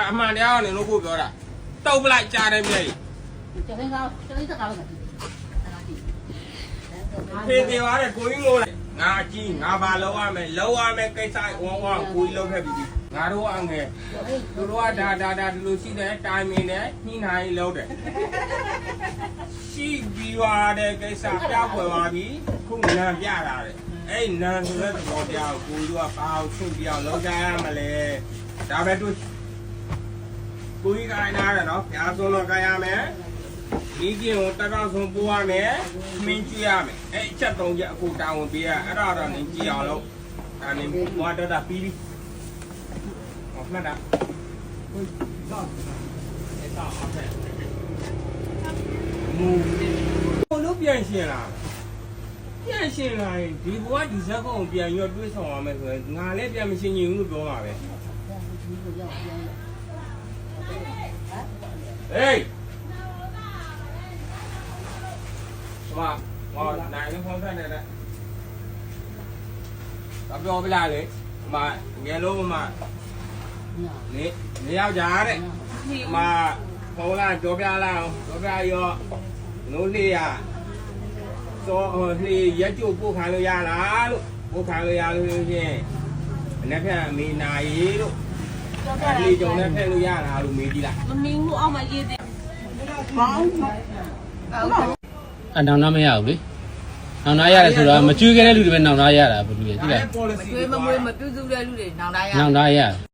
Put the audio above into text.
အအမှန်တရားကနေလို့ကိုပြောတာတုတ်ပလိုက်ကြားတယ်မြေကြီးကျောင်းကကျောင်းကကောင်းတယ်ဖေးသေးပါတဲ့ကိုကြီးငိုလိုက်ငါအကြီးငါဘာလောက်ရမယ်လောက်ရမယ်ကိစ္စဝဝကိုကြီးလောက်ခဲ့ပြီငါတို့အငယ်သူတို့ကဒါဒါဒါဒီလိုရှိတယ်တိုင်မင်တယ်ညှိနှိုင်းလောက်တယ်ရှိပြီးသွားတဲ့ကိစ္စပြောက်ွယ်သွားပြီခုနံပြတာတဲ့အဲ့နံဆိုတဲ့သဘောတရားကိုကိုကြီးကဘာအောင်ဆွပြအောင်လောက်ကြရမလဲဒါပဲတို့ ကိုကြီးကိုင်းနာတယ်နော်ညာဆုံးတော့ကိုင်းရမယ်ဒီကျင်ကိုတက်တော့ဆုံးပိုးရမယ်မင်းကြည့်ရမယ်အဲ့အချက်သုံးချက်အခုတာဝန်ပေးရအဲ့ဒါတော့နင်ကြည့်အောင်လို့ဒါနင်ဘွားတော့တာပြီးပြီဟောမှတ်တာဟုတ်တော့အဲ့တော့ဟုတ်တယ်မူဘလို့ပြန်ရှင်လာပြန်ရှင်လာရင်ဒီဘွားဒီဇက်ကောင်ပြန်ရောတွေးဆောင်ရမယ်ဆိုရင်ငါလည်းပြန်မရှင်ရင်ဘူးလို့ပြောမှာပဲ ဟေးမမနိုင်နေဖုန်းဆက်နေတယ်။တော့ပြောပြလာလေ။မငယ်လုံးမနေနေရောက်ကြတဲ့။မဖုန်းလာပြောပြလာအောင်ပြောပြရောနိုးလေးရစောဟိုလေးရက်ကျုပ်ပို့ခံလို့ရလားလို့ပို့ခံလို့ရလို့ချင်းအနေ့ကအမေနာရီလို့ လေးကြုံနဲ့ဖက်လို့ရလားလို့မေးကြည့်လိုက်မမင်းဘူးအောက်မှာရေးတယ်အနောင်နာမရဘူးလေနောင်နာရတယ်ဆိုတော့မကျွေးခဲ့တဲ့လူတွေပဲနောင်နာရတာဘယ်လိုလဲကြည့်လိုက်မွေးမမွေးမပြုတ်စုတဲ့လူတွေနောင်တရနောင်နာရ